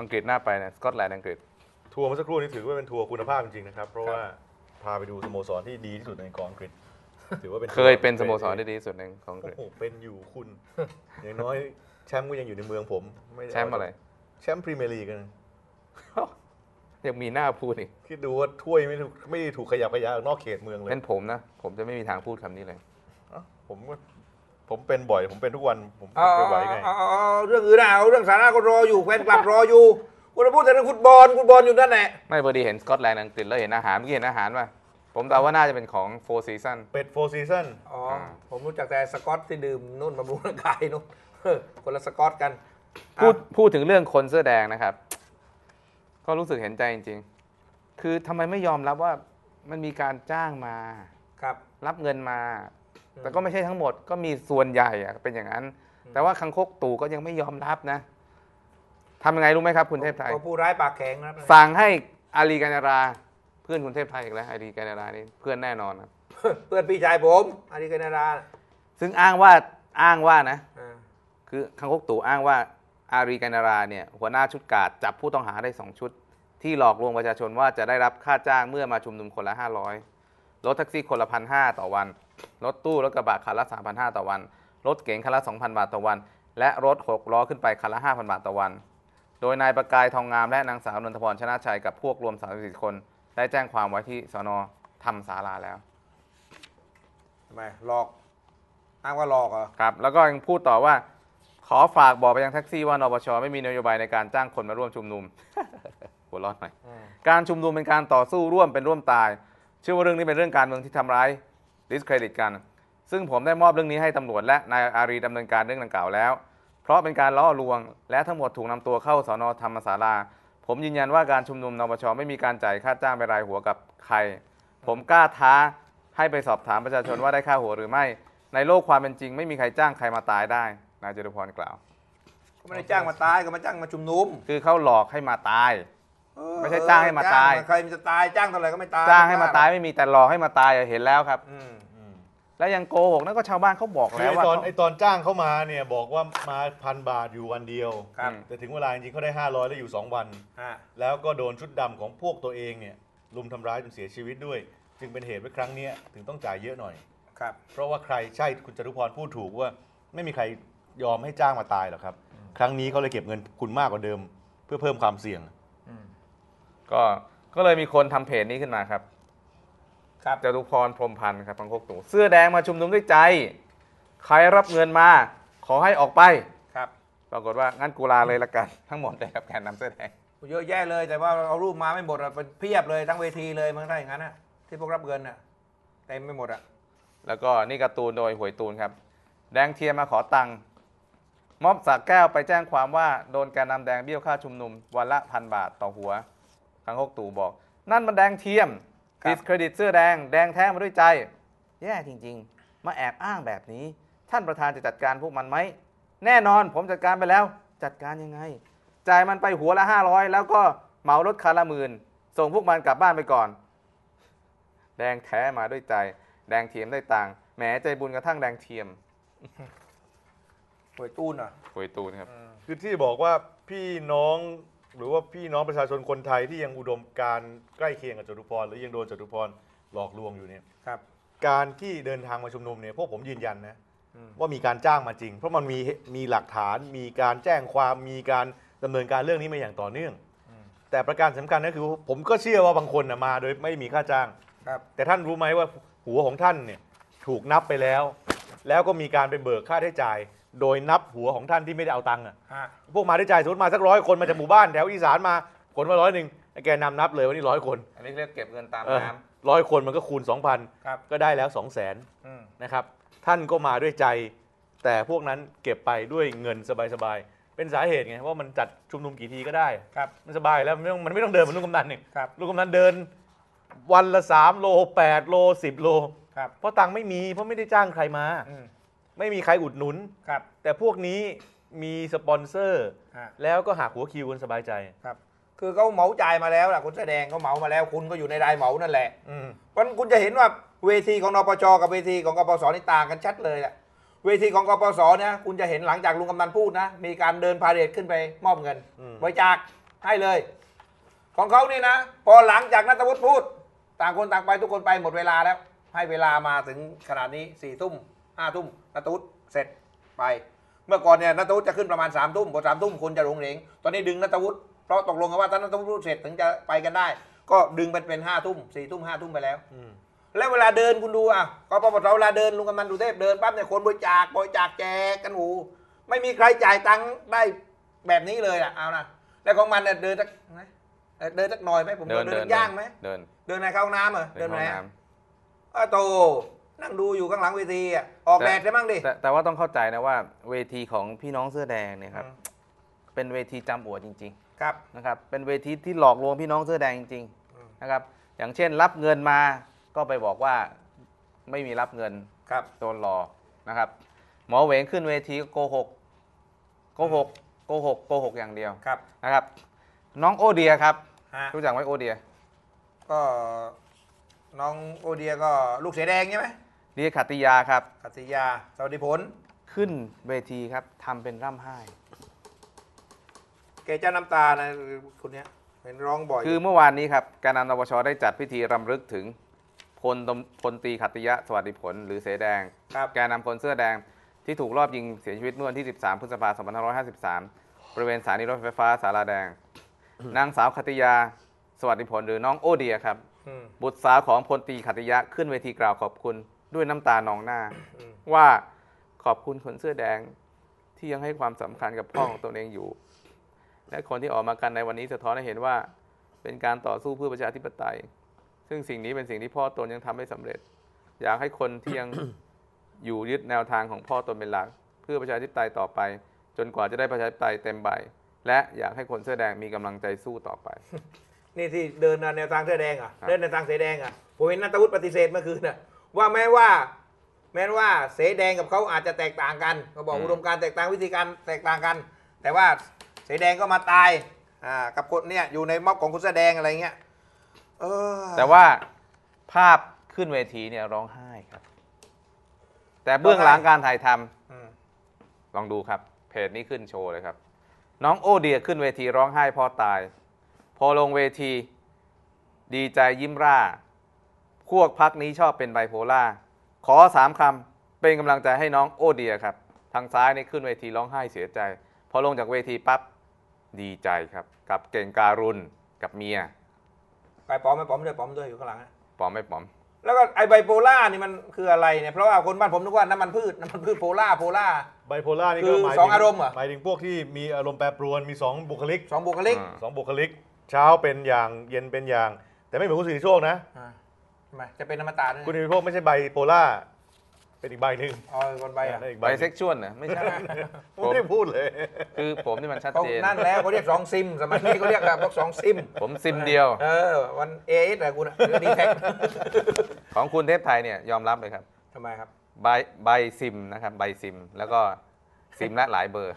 อังกฤษน่าไปนะสกอตแลนด์อังกฤษ ทัวร์เมื่อสักครู่นี้ถือว่าเป็นทัวร์คุณภาพจริงๆนะครับ เพราะว่าพาไปดูสโมสรที่ดีที่สุดในกองอังกฤษถือว่าเป็นเคยเป็นสโมสรที่ดีที่สุดในของอังกฤษโอ้โหเป็นอยู่คุณอย่างน้อยแชมป์ก็ยังอยู่ในเมืองผมด้แชมป์อะไร แชมป์พรีเมียร์ลีกกันยังมีหน้าพูดอีกคิดดูว่าถ้วยไม่ถูกไม่ได้ถูกขยับขยายออกนอกเขตเมืองเลยเป็นผมนะ ผมจะไม่มีทางพูดคำนี้เลยเอ้าผมก็ ผมเป็นบ่อย ผมเป็นทุกวันผมเอาจะไหวไง เอาเอาเอาเรื่องอื่นนะเอาเรื่องสาระก็รออยู่แฟนคลับรออยู่คุณจะพูดแต่เรื่องฟุตบอลฟุตบอลอยู่นั่นแหละไม่พอดีเห็นสกอตแลนด์อังกฤษแล้วเห็นอาหารเมื่อกี้เห็นอาหารป่ะผมเดาว่าน่าจะเป็นของโฟร์ซีซันเป็ดโฟซีซันอ๋ออ่าผมรู้จักแต่สกอตที่ดื่มนู่นบำรุงร่างกายนู่นเออคนละสกอตกันพูดอะพูดถึงเรื่องคนเสื้อแดงนะครับ ก็รู้สึกเห็นใจจริง ๆ คือทำไมไม่ยอมรับว่ามันมีการจ้างมา ครับ รับเงินมาอืม แต่ก็ไม่ใช่ทั้งหมดก็มีส่วนใหญ่อะเป็นอย่างนั้น แต่ว่าคังคกตู่ก็ยังไม่ยอมรับนะทำยังไงรู้ไหมครับคุณเทพไทยก็ผู้ร้ายปากแข็งนะครับสั่งให้อาลีกัญญารา เพื่อนคุณเทพไทยอีกแล้วอาลีกัญญารานี่เพื่อนแน่นอนนะเพื่อนพี่ชายผมอาริกานารา ซึ่งอ้างว่าอ้างว่านะอ่าคือคังคกตู่อ้างว่าอารีกัญญาราเนี่ยหัวหน้าชุดกาดจับผู้ต้องหาได้สองชุด ที่หลอกลวงประชาชนว่าจะได้รับค่าจ้างเมื่อมาชุมนุมคนละ500รถแท็กซี่คนละพันห้าต่อวัน รถตู้รถกระบะคันละ 3,500 ต่อวัน รถเก๋งคันละ 2,000 บาทต่อวัน และรถ 6 ล้อขึ้นไปคันละ 5,000 บาทต่อวัน โดยนายประกายทองงามและนางสาวนนทพรชนะชัยกับพวกรวม 34 คน ได้แจ้งความไว้ที่สนธรรมศาลาแล้วทำไมหลอกอ้างว่าหลอกเหรอครับ แล้วก็ยังพูดต่อว่า ขอฝากบอกไปยังแท็กซี่ว่านปชไม่มีนโยบายในการจ้างคนมาร่วมชุมนุม หัวเร้อนหน่อย อืม การชุมนุมเป็นการต่อสู้ร่วมเป็นร่วมตาย เชื่อว่าเรื่องนี้เป็นเรื่องการเมืองที่ทำร้าย ดิสเครดิตกัน ซึ่งผมได้มอบเรื่องนี้ให้ตำรวจและนายอารีดำเนินการเรื่องดังกล่าวแล้ว เพราะเป็นการล่อลวง และทั้งหมดถูกนำตัวเข้าสอนอธรรมศาลา ผมยืนยันว่าการชุมนุมนปชไม่มีการจ่ายค่าจ้างเป็นรายหัวกับใคร ผมกล้าท้าให้ไปสอบถามประชาชนว่าได้ค่าหัวหรือไม่ ในโลกความเป็นจริง ไม่มีใครจ้างใครมาตายได้นายจตุพรกล่าว ก็ไม่ได้จ้างมาตายก็มาจ้างมาชุมนุม คือเขาหลอกให้มาตายเออ ไม่ใช่จ้างให้มาตายจ้งใครมันจะตายจ้างเท่าไหร่ก็ไม่ตายจ้างให้มาตายไม่มีแต่หลอกให้มาตายอะเห็นแล้วครับ อืมแล้วยังโกหกนั่นก็ชาวบ้านเขาบอกคือแล้วไอ้ว่าตอนเขาไอตอนจ้างเข้ามาเนี่ยบอกว่ามาพันบาทอยู่วันเดียว ครับแต่ถึงเวลาจริงๆเขาได้ 500 แล้วอยู่ 2 วัน ฮะแล้วก็โดนชุดดำของพวกตัวเองเนี่ยลุมทำร้ายจนเสียชีวิตด้วย จึงเป็นเหตุว่าครั้งเนี้ยถึงต้องจ่ายเยอะหน่อย ครับ เพราะว่าใครใช่คุณจตุพรพูดถูกว่า ไม่มีใครยอมให้จ้างมาตายหรอกครับ ครั้งนี้เขาเลยเก็บเงินคุณมากกว่าเดิม เพื่อเพิ่มความเสี่ยง ก็ก็เลยมีคนทำเพจนี้ขึ้นมาครับ ครับจตุพรพรหมพันธ์ครับพังคกตู่เสื้อแดงมาชุมนุมด้วยใจ ใครรับเงินมา ขอให้ออกไปครับ ปรากฏว่างั้นกูลาเลยละกันทั้งหมดเลยครับแกนนำเสื้อแดงเยอะแยะเลยแต่ว่าเอารูปมาไม่หมดอะเป็นเพียบเลยทั้งเวทีเลยมันได้อย่างนั้นอะที่พวกรับเงินอะเต็มไม่หมดอะแล้วก็นี่การ์ตูนโดยหวยตูนครับ แดงเทียมมาขอตังค์ม็อบสักแก้วไปแจ้งความว่าโดนแกนนำแดงเบี้ยวค่าชุมนุมวันละพันบาทต่อหัว พังคกตู่บอก นั่นมันแดงเทียมดิสเครดิตเสื้อแดงแดงแท้มาด้วยใจ แย่จริง ๆ มาแอบอ้างแบบนี้ ท่านประธานจะจัดการพวกมันไหม แน่นอนผมจัดการไปแล้ว จัดการยังไง จ่ายมันไปหัวละ 500 แล้วก็เหมารถคันละหมื่นส่งพวกมันกลับบ้านไปก่อน แดงแท้มาด้วยใจ แดงเทียมได้ตังค์แหมใจบุญกระทั่งแดงเทียมหวยตูนอะหวยตูนครับ คือที่บอกว่าพี่น้อง หรือว่าพี่น้องประชาชนคนไทยที่ยังอุดมการณ์ใกล้เคียงกับจตุพรหรือยังโดนจตุพรหลอกลวงอยู่เนี่ยครับ การที่เดินทางมาชุมนุมเนี่ยพวกผมยืนยันนะอืม ว่ามีการจ้างมาจริง เพราะมันมีมีหลักฐาน มีการแจ้งความมีการดำเนินการเรื่องนี้มาอย่างต่อเนื่อง แต่ประการสำคัญก็คือ ผมก็เชื่อว่าบางคนนะมา โดยไม่มีค่าจ้าง ครับ แต่ท่านรู้ไหมว่าหัวของท่านเนี่ยถูกนับไปแล้ว แล้วก็มีการไปเบิกค่าใช้จ่าย โดยนับหัวของท่านที่ไม่ได้เอาตังค์อะฮะพวกมาได้จ่ายสมมติมาสักร้อยคนมาจากหมู่บ้านแถวอีสานมาคนมาร้อยหนึ่งไอ้แกนำนับเลยว่านี่ร้อยคนอันนี้เรียกเก็บเงินตามเออน้ร้อยคนมันก็คูณ2,000ครับก็ได้แล้ว 2 0 0 0 0นอืมนะครับท่านก็มาด้วยใจ แต่พวกนั้นเก็บไปด้วยเงินสบายๆ เป็นสาเหตุไงว่ามันจัดชุมนุมกี่ทีก็ได้ ครับมันสบายแล้วมันไม่ต้องมันไม่ต้องเดินเหมือนลูกกำนันนี่ครับลูกกำนันเดินวันละ 3 โล 8 โล 10 โล ครับเพราะตังค์ไม่มีเพราะไม่ได้จ้างใครมา อืม ไม่มีใครอุดหนุน ครับ แต่พวกนี้มีสปอนเซอร์ ฮะ แล้วก็หักหัวคิวกันสบายใจ ครับ คือเขาเหมาจ่ายมาแล้วล่ะคุณแสดงเขาเหมามาแล้ว คุณก็อยู่ในรายเหมานั่นแหละ อืม เพราะฉะนั้นคุณจะเห็นว่าเวทีของนปชกับเวทีของกปสนี่ต่างกันชัดเลยแหละเวทีของกปสเนี่ยคุณจะเห็นหลังจากลุงกำนันพูดนะ มีการเดินพาเหรดขึ้นไปมอบเงินอืม บริจาคให้เลย ของเขานี่นะ พอหลังจากนัทวุฒิพูด ต่างคนต่างไปทุกคนไปหมดเวลาแล้ว ให้เวลามาถึงขนาดนี้สี่ทุ่ม ห้าทุ่มนัทวุฒิเสร็จไป เมื่อก่อนเนี่ยนัทวุฒิจะขึ้นประมาณสามทุ่มพอสามทุ่มคนจะลงเหลงตอนนี้ดึงนัทวุฒิเพราะตกลงกันว่าถ้านัทวุฒิพูดเสร็จถึงจะไปกันได้ ก็ดึงเป็นเป็นห้าทุ่มสี่ทุ่มห้าทุ่มไปแล้วอืมแล้วเวลาเดินคุณดูอะกปปสเวลาเดินลุงกำนันดุเทพเดินปั๊บเนี่ยคนบริจาคบริจาคแจกกันหูไม่มีใครจ่ายตังค์ได้แบบนี้เลยอะเอานะแล้วของมันเนี่ยเดินสักนะเอ่อเดินสักหน่อยไหมผมเดินเดิเดินนย่างไหมเดินเดินไหนเข้าห้องน้ำเหรอเดินไหห้นองอะน้อ้าวโต นั่งดูอยู่ข้างหลังเวทีอะออกแดดได้บ้างดิำแต่แต่ว่าต้องเข้าใจนะว่าเวทีของพี่น้องเสื้อแดงเนี่ยครับ อืม เป็นเวทีจำอวดจริง ครับ ๆ นะครับ เป็นเวทีที่หลอกลวงพี่น้องเสื้อแดงจริงอืม ๆนะครับ อย่างเช่นรับเงินมาก็ไปบอกว่าไม่มีรับเงิน ครับ โดนหลอกนะครับ หมอเหวงขึ้นเวทีก็โกหกโกหกโกหกโกหกอย่างเดียวครับนะครับ น้องโอเดียครับฮะรู้จักไหมโอเดียก็น้องโอเดียก็ลูกเสือแดงใช่ไหม เดียขัตติยาครับกัตติยา สวัสดิผล ขึ้นเวทีครับทำเป็นร่ำไห้แกเจ้าน้ำตานะคนเนี้ยเห็นร้องบ่อย คือเมื่อวานนี้ครับการนำนปชได้จัดพิธีรำลึกถึงพลตำพลตรีขัตติยะสวัสดิผล หรือเสแดง ครับ แกนนำคนเสื้อแดงที่ถูกรอบยิงเสียชีวิตเมื่อวันที่ 13 พฤษภาคม 2553 บริเวณสถานีรถไฟฟ้าสาราแดง นางสาวขัตติยา สวัสดิผลหรือน้องโอเดียครับ อืมบุตรสาวของพลตรีขัตติยะขึ้นเวทีกล่าวขอบคุณ ด้วยน้ำตานองหน้าอืมว่าขอบคุณคนเสื้อแดงที่ยังให้ความสำคัญกับพ่อของตนเองอยู่ และคนที่ออกมากันในวันนี้สะท้อนให้เห็นว่าเป็นการต่อสู้เพื่อประชาธิปไตย ซึ่งสิ่งนี้เป็นสิ่งที่พ่อตนยังทำไม่สำเร็จ อยากให้คนที่ยังอยู่ยึดแนวทางของพ่อตนเป็นหลัก เพื่อประชาธิปไตยต่อไป จนกว่าจะได้ประชาธิปไตยเต็มใบและอยากให้คนเสื้อแดงมีกำลังใจสู้ต่อไป นี่ที่เดินแนวทางเสื้อแดงอะครับเดินแนวทางเสแดงอะผมเห็นนัทวุฒิปฏิเสธเมื่อคืนน่ะ ว่าแม้ว่า แม้ว่าเสแดงกับเขาอาจจะแตกต่างกันเขาบอกอุดมการณ์แตกต่างวิธีการแตกต่างกัน แต่ว่าเสแดงก็มาตายอ่ากับคนเนี่ยอยู่ในม็อบของคุณเสื้อแดงอะไรเงี้ยเออแต่ว่าภาพขึ้นเวทีเนี่ยร้องไห้ครับ แต่เบื้องหลังการถ่ายทำ อืมลองดูครับ เพจนี้ขึ้นโชว์เลยครับ น้องโอเดียขึ้นเวทีร้องไห้เพ่อตาย พอลงเวที ดีใจยิ้มร่าพ วกพักนี้ชอบเป็นไบโพล่าขอสามคำเป็นกำลังใจให้น้องโอเดียครับ ทางซ้ายนี่ขึ้นเวทีร้องไห้เสียใจ พอลงจากเวทีปั๊บดีใจครับ กับเก่งการุณกับเมียไปปอมไม่ปอมด้วยปอมด้วยอยู่ข้างหลังอะปอมไม่ปอม แล้วก็ไอไบโพล่านี่มันคืออะไรเนี่ยเพราะว่าคนบ้านผมนึกว่าน้ำมันพืชน้ำมันพืชโพล่าโพล่า ไบโพล่านี่คืก็อหมายสองถึอารมณ์เหรอ หมายถึงพวกที่มีอารมณ์แปรปรวนมีสองบุคลิกสองบุคลิกอ่าสองบุคลิก เช้าเป็นอย่างเย็นเป็นอย่าง แต่ไม่เหมือนคุณสิริโชคนะ อ่าทำไมจะเป็นอมตะด้วยคุณสิริโชคไม่ใช่ไบโพล่าเป็นอีกใบหนึ่งอ๋อคนไปอะนั่นอีกไบใบหเซ็นึ่งกชวลนะไม่ใช่ ผมไม่ได้พูดเลย คือผมนี่มันชัดเขาเจน นั่นแล้วเขาเรียกสองซิม สมัยนี้เขาเรียกแบบพวกสองซิม ผมซิมเดียว เออ วันเอเอสอะไรกูนะหรือดีแท็กของคุณเทพไทยเนี่ยยอมรับเลยครับ ทำไมครับ ใบใบซิมนะครับ ใบซิมแล้วก็ซิมละหลายเบอร์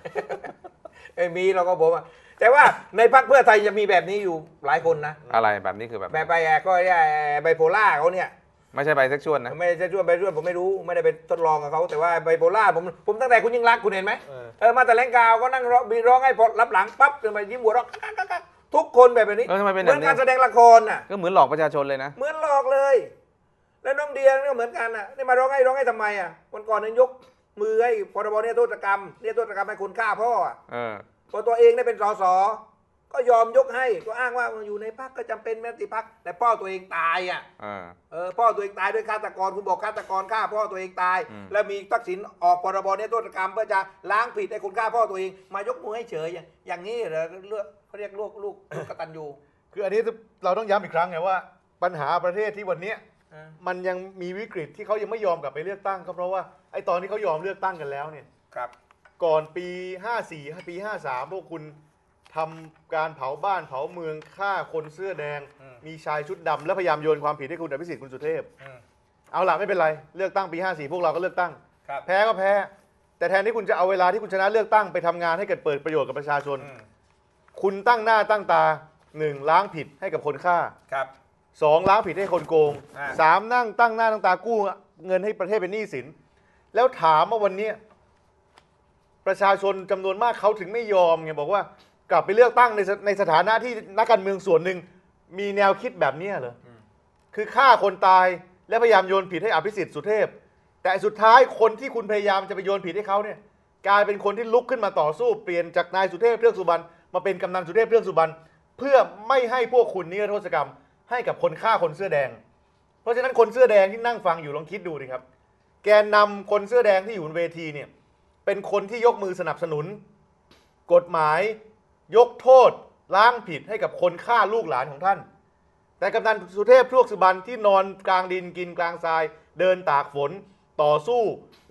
เอ้ยมีเราก็บอกว่า แต่ว่าในพรรคเพื่อไทยจะมีแบบนี้อยู่หลายคนนะอะไรแบบนี้คือแบบแบบไปแอร์ก็เรียกไบโพล่าเขาเนี่ยไม่ใช่ไบเซ็กชวลนะไม่จะช่วยไปช่วยผมไม่รู้ไม่ได้ไปทดลองกับเขาแต่ว่าไบโพล่าผมผมตั้งแต่คุณยิ่งรักษณ์คุณเห็นไหมเออเออมาแต่แหลงกาวก็นั่งร้องบีร้องให้พอรับหลังปั๊บจะมายิ้มหัวเราะกักกักกักทุกคนแบบนี้เออทำไมเป็นเหแบมือบนนี้การแสดงละครน่ะก็เหมือนหลอกประชาชนเลยนะเหมือนหลอกเลย แล้วน้องเดียก็เหมือนกันน่ะนี่มาร้องให้ร้องให้ทำไมอะวันก่อนนึงยกมือให้พรบเนี่ยโทษกรรมเนี่ยโทษกรรมให้คนฆ่าพ่ออะเออ พอตัวเองได้เป็นสสก็ยอมยกให้ก็อ้างว่าอยู่ในพักก็จำเป็นแม้ติพักแต่พ่อตัวเองตายอะเออเออพ่อตัวเองตายด้วยฆาตกรคุณบอกฆาตกรฆ่าพ่อตัวเองตายอืมแล้วมีทักษิณออกพรบเนี่ยโทษกรรมเพื่อจะล้างผิดให้คนฆ่าพ่อตัวเองมายกมือให้เฉยอย่างอย่างนี้เหรอเลือกเขาเรียกลูกลูกลูกกตัญญูคืออันนี้เราต้องย้ำอีกครั้งไงว่า ปัญหาประเทศที่วันเนี้ยเออมันยังมีวิกฤตที่เขายังไม่ยอมกลับไปเลือกตั้งก็เพราะว่าไอ้ตอนที่เขายอมเลือกตั้งกันแล้วเนี่ยครับ ก่อนปี 54ปี 53 พวกคุณทำการเผาบ้านเผาเมืองฆ่าคนเสื้อแดง อืม มีชายชุดดำและพยายามโยนความผิดให้คุณอภิสิทธิ์คุณสุเทพ อืมเอาล่ะไม่เป็นไรเลือกตั้งปี 54 พวกเราก็เลือกตั้ง ครับแพ้ก็แพ้ แต่แทนที่คุณจะเอาเวลาที่คุณชนะเลือกตั้งไปทำงานให้เกิดเปิดประโยชน์กับประชาชน อืมคุณตั้งหน้าตั้งตาหนึ่งล้างผิดให้กับคนฆ่าครับ สองล้างผิดให้คนโกงอ่า สามนั่งตั้งหน้าตั้งตากู้เงินให้ประเทศเป็นหนี้สิน แล้วถามว่าวันเนี้ย ประชาชนจำนวนมากเขาถึงไม่ยอมไงบอกว่ากลับไปเลือกตั้งในสในสถานะที่นักการเมืองส่วนหนึ่งมีแนวคิดแบบเนี้ยเหรออคือฆ่าคนตายและพยายามโยนผิดให้อภิสิทธิ์สุเทพ แต่สุดท้ายคนที่คุณพยายามจะไปโยนผิดให้เขาเนี่ยกลายเป็นคนที่ลุกขึ้นมาต่อสู้เปลี่ยนจากนายสุเทพเทือกสุบรรณมาเป็นกำนันสุเทพเทือกสุบรรณเพื่อไม่ให้พวกคุณนิรโทษกรรม ให้กับคนฆ่าคนเสื้อแดง เพราะฉะนั้นคนเสื้อแดงที่นั่งฟังอยู่ลองคิดดูดิครับ แกนนำคนเสื้อแดงที่อยู่บนเวทีเนี่ย เป็นคนที่ยกมือสนับสนุน กฎหมายยกโทษล้างผิดให้กับคนฆ่าลูกหลานของท่าน แต่กำนันสุเทพพวกสุบรรณที่นอนกลางดินกินกลางทราย เดินตากฝนต่อสู้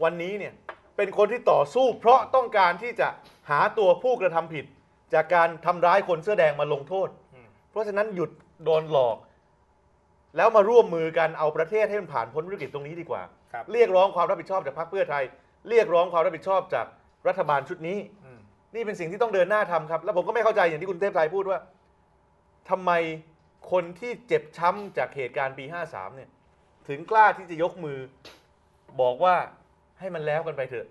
วันนี้เนี่ยเป็นคนที่ต่อสู้ เพราะต้องการที่จะหาตัวผู้กระทำผิด จากการทำร้ายคนเสื้อแดงมาลงโทษ เพราะฉะนั้นหยุดโดนหลอก แล้วมาร่วมมือกันเอาประเทศให้มันผ่านพ้นวิกฤตตรงนี้ดีกว่าครับเรียกร้องความรับผิดชอบจากพรรคเพื่อไทย เรียกร้องความรับผิดชอบจากรัฐบาลชุดนี้ อืมนี่เป็นสิ่งที่ต้องเดินหน้าทำครับ แล้วผมก็ไม่เข้าใจอย่างที่คุณเทพไทยพูดว่าทำไมคนที่เจ็บช้ำจากเหตุการณ์ปี 53 เนี่ย ถึงกล้าที่จะยกมือ บอกว่าให้มันแล้วกันไปเถอะ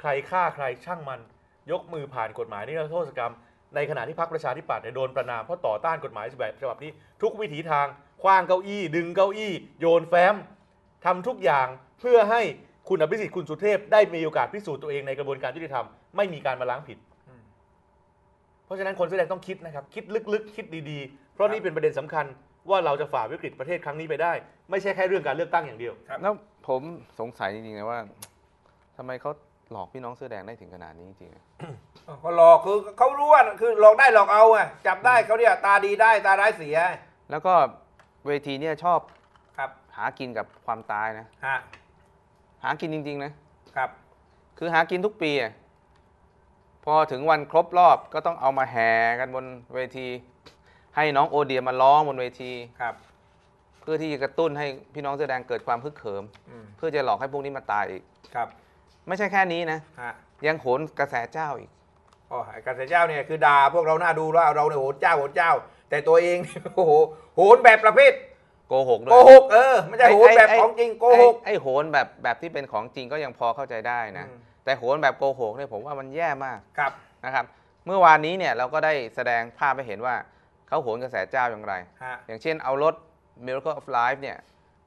ใครฆ่าใครช่างมัน ยกมือผ่านกฎหมายนิรโทษกรรม ในขณะที่พรรคประชาธิปัตย์เนี่ยโดนประนามเพราะต่อต้านกฎหมายฉบับฉบับนี้ ทุกวิถีทางคว้างเก้าอี้ ดึงเก้าอี้ โยนแฟ้มทำทุกอย่างเพื่อให้ คุณอภิสิทธิ์คุณสุเทพได้มีโอกาสพิสูจน์ตัวเองในกระบวนการยุติธรรมไม่มีการมาล้างผิด เพราะฉะนั้นคนแสดงต้องคิดนะครับ คิดลึกๆ คิดดีๆ เพราะนี่เป็นประเด็นสำคัญว่าเราจะฝ่าวิกฤตประเทศครั้งนี้ไปได้ ไม่ใช่แค่เรื่องการเลือกตั้งอย่างเดียวครับแล้วผมสงสัยจริงๆนะว่าทำไมเขาหลอกพี่น้องเสื้อแดงได้ถึงขนาดนี้จริงๆอะเขาหลอกคือเขารู้ว่าคือหลอกได้หลอกเอาไงจับได้เขาเนี่ยตาดีได้ตาร้ายเสีย แล้วก็เวทีเนี่ยชอบครับหากินกับความตายนะฮะหากินจริง ๆ นะ ครับ คือหากินทุกปีอะพอถึงวันครบรอบก็ต้องเอามาแห่กันบนเวที ให้น้องโอเดียมาร้องบนเวทีครับ เพื่อที่จะกระตุ้นให้พี่น้องเสื้อแดงเกิดความพึกเขิม อืมเพื่อจะหลอกให้พวกนี้มาตายอีก ครับไม่ใช่แค่นี้นะ ฮะยังโหนกระแสเจ้าอีก อ๋อไอ้กระแสเจ้าเนี่ยคือด่าพวกเราหน้าดูว่าเราเนี่ยโหนเจ้าโหนเจ้า แต่ตัวเอง โอ้โหโหนแบบประเภท โกหกด้โกวยหกเออไม่ใช่โหนแบบของจริงโกหกไอ้ไอ้โหนแบบแบบที่เป็นของจริงก็ยังพอเข้าใจได้นะอืมแต่โหนแบบโกหกเนี่ยผมว่ามันแย่มากครับนะครับ เมื่อวานนี้เนี่ยเราก็ได้แสดงภาพให้เห็นว่าเขาโหนกระแสเจ้าอย่างไรฮะอย่างเช่นเอารถ Miracle of Life เนี่ย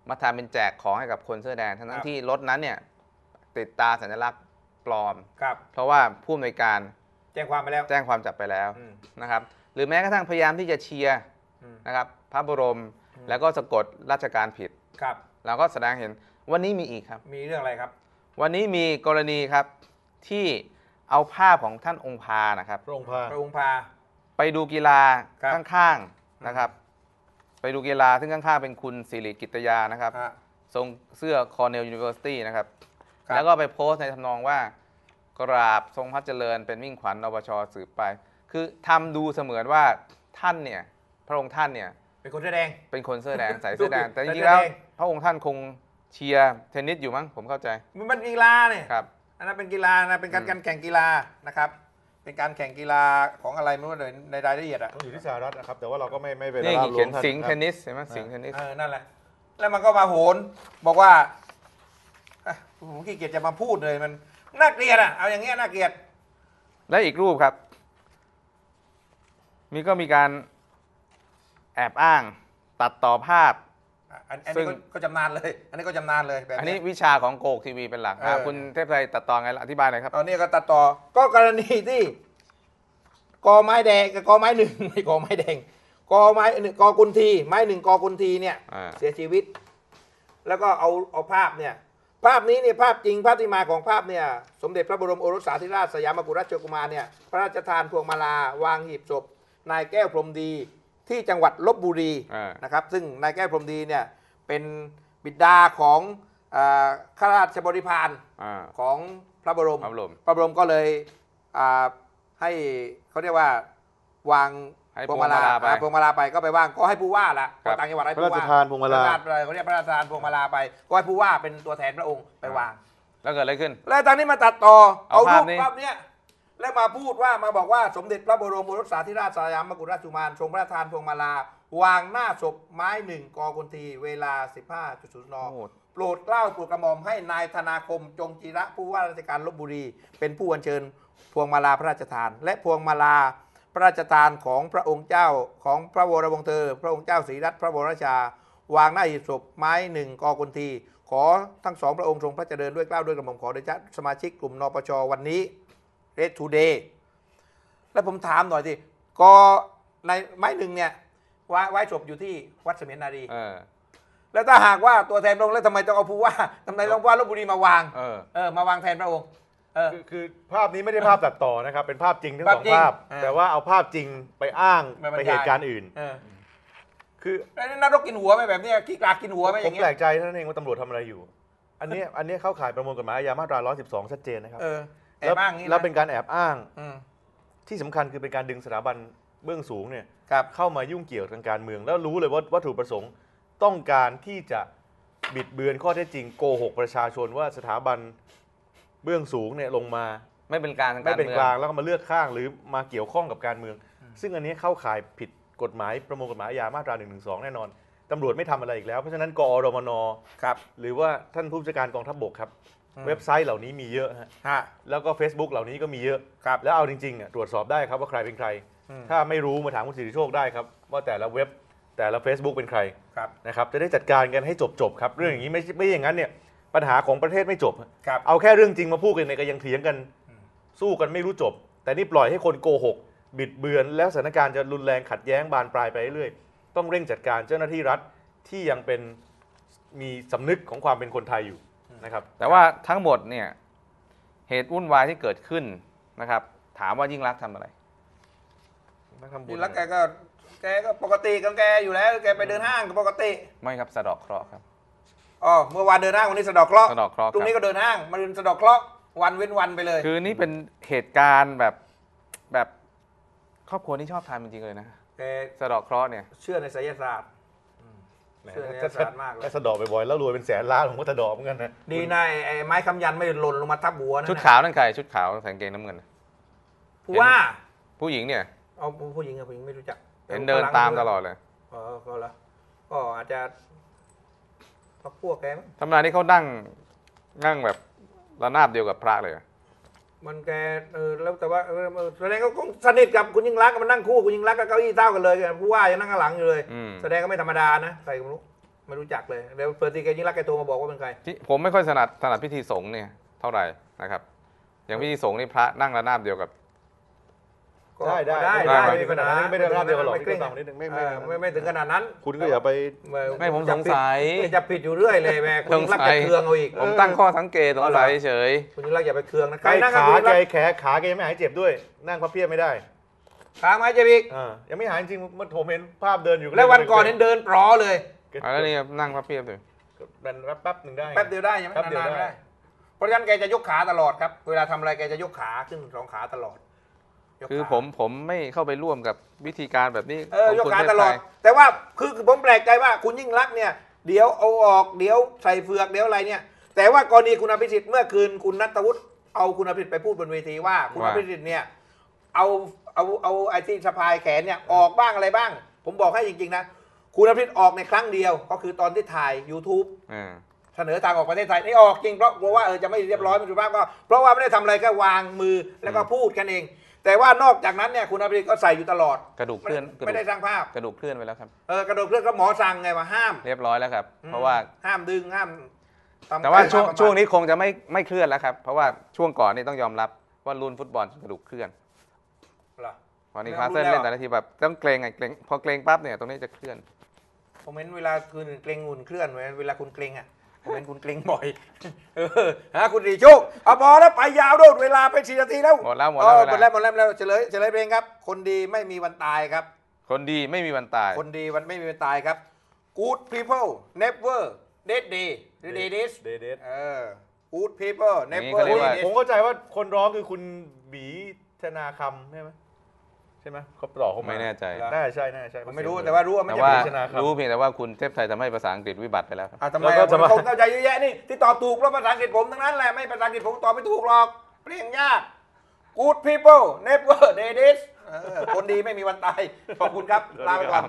มาทำเป็นแจกของให้กับคนเสื้อแดงทั้ครังบๆที่รถนั้นเนี่ยติดตาสัญลักษณ์ปลอมครับเพราะว่าผู้อำนวยการแจ้งความไปแล้ว แจ้งความจับไปแล้วอืมนะครับ หรือแม้กระทั่งพยายามที่จะเชียร์อืมนะครับพระบรมอืม แล้วก็สะกดราชการผิดครับ เราก็แสดงเห็นวันนี้มีอีกครับ มีเรื่องอะไรครับ วันนี้มีกรณีครับที่เอาภาพของท่านองค์พานะครับพระองค์พาพระองค์พา ไปดูกีฬาครับ ข้างๆนะครับ ไปดูกีฬาซึ่งข้างๆเป็นคุณสิริกิตยานะครับ ฮะ ทรงเสื้อ Cornell University นะครับ ครับ แล้วก็ไปโพสต์ในทำนองว่า กราบทรงพระเจริญเป็นมิ่งขวัญนปชสืบไป คือทำดูเสมือนว่าท่านเนี่ย พระองค์ท่านเนี่ย เป็นคนแสดง เป็นคนเสื้อแดงใส่เสื้อแดง แต่จใส่ริเสื้งอๆแล้วแดงพระองค์ท่านคงเชียร์เทนนิสอยู่มั้งผมเข้าใจ มันเป็นกีฬาเนี่ยครับอันนั้นเป็นกีฬานะเป็นการอืมการแข่งกีฬานะครับ เป็นการแข่งกีฬาของอะไรไม่รู้ในในรายละเอียดอะต้องอยู่ที่สหรัฐนะครับ แต่ว่าเราก็ไม่ไม่เป็นนี่ราบรเขีวยมนท่านสิงห์นะเทครับนนิสเห็นไหมสิงห์เทนนิสเออนั่นแหละแล้วมันก็มาโหนบอกว่าอะผมขี้เกียจจะมาพูดเลยมันน่าเกลียดอะเอาอย่างเงี้ยน่าเกลียดและอีกรูปครับ มีก็มีการ แอบอ้าง ตัดต่อภาพอะอันอันซึ่นี้ง ก็ก็จำนานเลย อันนี้ก็จำนานเลยแบบอันเนี้นี้ยวิชาของโกกทีวีเป็นหลักเออนะคุณเทพไทยตัดต่อไงล่ะอธิบายหน่อยครับตอนนี้ก็ตัดต่อ ก็กรณีที่กอไม้แดงกับกอไม้หนึ่ง ไม่กอไม้แดงกอไม้หนึ่งกอกุนที ไม้หนึ่งกอกุนทีเนี่ย อ่า เสียชีวิต แล้วก็เอาเอาภาพเนี่ย ภาพนี้เนี่ยภาพจริงภาพที่มาของภาพเนี่ย สมเด็จพระบรมโอรสสาธิราชสยามกุฎราชกุมารเนี่ย พระราชทานพวงมาลาวางหีบศพ นายแก้วพรหมดี ที่จังหวัดลบบุรีอ่านะครับ ซึ่งนายแก้วพรหมดีเนี่ยเป็นบิดาของเอ่อข้าราชบริพารอ่าของพระบรมพระบรมพระบรมก็เลยอ่าให้เขาเรียกว่าวางให้พวงมาลาไป อ่พวงมาลาไปก็ไปว่างก็ให้ผู้ว่าละครับต่างจังหวัดให้พระผู้ราชว่าทานพวงมาลา พระราชเขาเรียกพระราชทานพวงมาลาไป ก็ให้ผู้ว่าเป็นตัวแทนพระองค์ไปวาง แล้วเกิดอะไรขึ้น แล้วทางนี้มาตัดต่อเอาเอารูปภาพนี้ ภาพเนี้ย แล้วมาพูดว่ามาบอกว่าสมเด็จพระบรมโอรสสาธิราชสยามกุฎราชกุมารทรงพระราชทานพวงมาลา วางหน้าศพไม้หนึ่งกอกุนทีเวลา 15.0นโอ้โปรดเกล้าโปรดกระหม่อมให้นายธนาคมจงจีระผู้ว่าราชการลบบุรี เป็นผู้อัญเชิญพวงมาลาพระราชทาน และพวงมาลาพระราชทานของพระองค์เจ้าของพระวรวงศ์เธอ พระองค์เจ้าศรีรัตน์พระบรมราชาวางหน้าหีบศพไม้หนึ่งกอกุนที ขอทั้งสองพระองค์ทรงพระเจริญด้วยเกล้าด้วยกระหม่อมขอเดชะสมาชิกกลุ่มนปชวันนี้ เร d ทูเดย์แล้วผมถามหน่อยสิกอในไม้หนึ่งเนี่ยไว้ไว้ศพอยู่ที่วัดเสมียนนารีเออ แล้วถ้าหากว่าตัวแทนพระองค์แล้วทำไมต้องเอาผู้ว่าทำไมต้องผู้ว่าลบบุรีมาวางเออ เออมาวางแทนพระองค์เออ คือคือภาพนี้ไม่ได้ภาพตัดต่อนะครับ เป็นภาพจริงทั้งสภาอพงจริงภาพ อ่าแต่ว่าเอาภาพจริงไปอ้างมาบรรยาย ไปเหตุการณ์อื่น เออคือแล้วนรกกินหัวไหมแบบเนี้ยขี้กลากกินหัวไหมอผย่ามงเงี้แปลยกใจเท่านั้นเองว่าตำรวจทำอะไรอยู่ อันเนี้ยอันเนี้ยเข้าข่ายประมวลกฎหมายอาญามาตรา 112 ชัดเจนนะครับ เออ แอแล้วบอ้างงี้นะแล้วเป็นการแอบอ้าง อืม ที่สำคัญคือเป็นการดึงสถาบันเบื้องสูงเนี่ยครับ เข้ามายุ่งเกี่ยวทางการเมือง แล้วรู้เลยว่าวัตถุประสงค์ต้องการที่จะบิดเบือนข้อเท็จจริงโกหกประชาชนว่าสถาบันเบื้องสูงเนี่ยลงมา ไม่เป็นกลางทางไม่การเป็นเมืองกลางแล้วก็มาเลือกข้างหรือมาเกี่ยวข้องกับการเมือง ซึ่งอันนี้เข้าข่ายผิดกฎหมายประมวลกฎหมายอาญามาตรา1นึแน่นอนตำรวจไม่ทำอะไรอีกแล้ว เพราะฉะนั้นกอรมนครับ หรือว่าท่านผู้จัดการกองทัพบกครับอืม เว็บไซต์เหล่านี้มีเยอะฮะฮะ แล้วก็ Facebook เหล่านี้ก็มีเยอะครับ แล้วเอาจริงๆอะตรวจสอบได้ครับว่าใครเป็นใคร อืม ถ้าไม่รู้มาถามคุณสิริโชคได้ครับ ว่าแต่ละเว็บแต่ละ Facebook เป็นใครครับ นะครับจะได้จัดการกันให้จบๆครับเรื่องอย่างนี้ไม่ใช่ไม่อย่างนั้นเนี่ยปัญหาของประเทศไม่จบ ครับ เอาแค่เรื่องจริงมาพูดกันเนี่ยก็ยังเถียงกันอืมสู้กันไม่รู้จบ แต่นี่ปล่อยให้คนโกหก บิดเบือน แล้วสถานการณ์จะรุนแรงขัดแย้งบานปลายไปเรื่อยๆต้องเร่งจัดการเจ้าหน้าที่รัฐที่ยังเป็นมีสำนึกของความเป็นคนไทยอยู่ นะครับ แต่ว่าทั้งหมดเนี่ยเหตุวุ่นวายที่เกิดขึ้นนะครับ ถามว่ายิ่งรักษณ์ทำอะไรนี่แล้วแกก็แกก็ปกติของแกอยู่แล้ว แกไปเดินห้างก็ปกติไม่ครับสะเดอกเคราะห์ครับ อ๋อเมื่อวานเดินห้างวันนี้สะเดอกเคราะห์สะเดอกเคราะห์พรุ่งนี้ครับก็เดินห้างมาเดินสะเดอกเคราะห์วันเว้นวันไปเลยคือนี่เป็นเหตุการณ์แบบแบบครอบครัวที่ชอบทำจริงๆเลยนะแกสะเดอกเคราะห์เนี่ย เชื่อในไสยศาสตร์ แหมเชื่อในถ้าศาสตร์มากเลย ถ้าสะเดอกบ่อยๆแล้วรวยเป็นแสนล้านผมก็สะเดอกเหมือนกันนะดีนะไอ้ไอ้ไม้คำยันไม่หล่นลงมาทับหัวนะชุดขาวนั่นใครชุดขาวใส่กางเกงน้ำเงิน ผู้ว่าผู้หญิงเนี่ยเอาผู้หญิงกับผู้หญิงไม่รู้จักเห็นเดินตามตลอดเลยเออก็แล้วก็อาจจะพักพวกแกมั้งทำนายนี่เขานั่งนั่งแบบระนาบเดียวกับพระเลยอะ มันแกเออแล้วแต่ว่าเออเออแสดงก็คงสนิทกับคุณยิ่งรักษณ์มันนั่งคู่คุณยิ่งรักษณ์กับเก้าอี้เท่ากันเลยผู้ว่ายังนั่งข้างหลังอยู่เลย อืม แสดงก็ไม่ธรรมดานะใครก็ไม่รู้ไม่รู้จักเลยเดี๋ยวเปิดทีแกยิ่งรักษณ์แกโทรมาบอกว่าเป็นใคร ที่ผมไม่ค่อยถนัดถนัดพิธีสงฆ์เนี่ยเท่าไหร่นะครับ อย่างพิธีสงฆ์นี่พระนั่งระนาบเดียวกับ ก็ได้ได้ได้ได้ได้ไม่มีปัญหาไม่ได้ราบเดียวกันหรอกไม่เคร่งต่างนิดนึงไม่เอไม่อไม่ไม่ถึงขนาดนั้น คุณก็อย่าไปไม่ผมสงสัยคุณจะผิดอยู่เรื่อยเลยแม่คุณยิ่งรักษณ์สงสัจะยเคืองเอาอีกผมตั้งข้อสังเกตสงสัยเฉยคุณยิ่งรักษณ์อย่าไปเคืองนะใครไอ้นั่งกับขาคุณยิ่งแกรักษณ์แขนขาแกยังไม่หายเจ็บด้วย นั่งพับเพียบไม่ได้ขาไม้เจ็บอีกอ่ายังไม่หายจริงมันผมเห็นภาพเดินอยู่แล้ววันก่อนเห็นเดินปลอเลยๆแล้วนี่นั่งพระเพียบเลยเป็นแป๊บหนึ่งได้แป๊บเดียวได้ยังไม่แป๊บเดียวนานๆได้ไม่ได้เพราะฉะนั้นแกจะยกขาตลอดครับ เวลาทำอะไรแกจะยกขาขึ้นสองขาตลอดยกขา คือผมผมไม่เข้าไปร่วมกับวิธีการแบบนี้เออของยกคุณขาเทพตลอดไทยแต่ว่าคือคือผมแปลกใจว่าคุณยิ่งรักษณ์เนี่ย เดี๋ยวเอาออกเดี๋ยวใส่เฟือกเดี๋ยวอะไรเนี่ย แต่ว่ากรณีคุณอภิสิทธิ์เมื่อคืนคุณนัทวุฒิเอาคุณอภิสิทธิ์ไปพูดบนเวทีว่า คุณอภิสิทธิ์เนี่ยเอาเอาเอาไอ้ที่สะพายแขนเนี่ยออกบ้างอะไรบ้าง ผมบอกให้จริงๆนะคุณอภิสิทธิ์ออกในครั้งเดียว ก็คือตอนที่ถ่าย YouTube อ่า เสนอทางออกประเทศไทยนี่ออกจริงเพราะกลัวว่าเออจะไม่เรียบร้อยไม่สุภาพก็เพราะว่าไม่ได้ทำอะไรแค่วางมือแล้วก็พูดกันเอง แต่ว่านอกจากนั้นเนี่ยคุณอภิริก็ใส่อยู่ตลอดกระดูกเคลื่อนกระไม่ดูได้กสร้างภาพกระดูกเคลื่อนไปแล้วครับเออกระโดดเครื่องก็หมอสั่งไงว่าห้าม เรียบร้อยแล้วครับ เพราะว่าห้ามดึงห้ามทำแต่ว่าการช่วงบำบัดช่วงนี้คงจะไม่ไม่เคลื่อนแล้วครับ เพราะว่าช่วงก่อนนี่ต้องยอมรับว่ารุ่นฟุตบอลกระดูกเคลื่อนเหรอพอนี้ไม่คาต้องสเซิลรู้แล้วเล่นแต่ละทีแบบต้องเกรงไงเกรงพอเกรงปั๊บเนี่ยตรงนี้จะเคลื่อนผมเห็นเวลาคืนเกรงหุ่นเคลื่อนไว้เวลาคุณเกรงอะ ผมเห็นคุณเกรงบ่อย เออฮะคุณดีโชคเอาพอแล้วไปยาวโดดเวลาไปสี่นาทีแล้วหมดแล้วหมดเอแล้วอหมดเวแล้วลาหมดแล้วหมดแล้วเฉลยเฉลยเพลงครับ คนดีไม่มีวันตายครับ คนดีไม่มีวันตาย คนดีวันไม่มีวันตายครับ good people never dead day the day this เดเดเออ good people นี่ never เขาเรียกว่า dead ผมเข้าใจว่าคนร้องคือคุณบีธนาคำใช่ไหม ใช่ไหมเขาต่อเข้ามาไม่แน่ใจ น่าจะใช่น่าจะใช่ผมไม่รู้แต่ว่ารู้ว่าไม่แต่ใช่ว่าผู้ชนะครับรู้เพียงแต่ว่าคุณเทพไทยทำให้ภาษาอังกฤษวิบัติไปแล้วครับ อะทำไมแล้วก็จะมาคนเข้าใจเยอะแยะนี่ที่ตอบถูกเพราะภาษาอังกฤษผมทั้งนั้นแหละไม่ภาษาอังกฤษผมตอบไม่ถูกหรอกเปลี่ยนยาก good people never dead this เออคนดีไม่มีวันตายขอบคุณครับลาไปก่อน